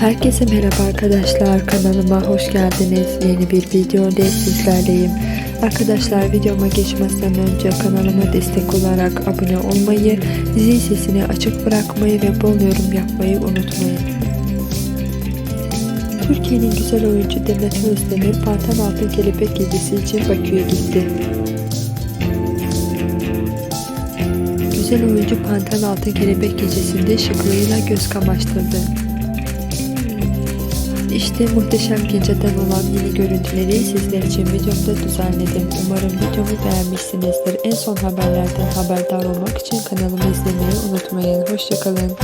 Herkese merhaba arkadaşlar kanalıma hoş geldiniz. Yeni bir video ile sizlerleyim. Arkadaşlar videoma geçmezden önce kanalıma destek olarak abone olmayı, zil sesini açık bırakmayı ve bol yorum yapmayı unutmayın. Türkiye'nin güzel oyuncu Demet Özdemir Panten Altın Kelebek Gecesi için Bakü'ye gitti. Güzel oyuncu Panten Altın Kelebek Gecesi'nde şıklığıyla göz kamaştırdı. İşte muhteşem geceden olan yeni görüntüleri sizler için videomda düzenledim. Umarım videomu beğenmişsinizdir. En son haberlerden haberdar olmak için kanalımı izlemeyi unutmayın. Hoşçakalın.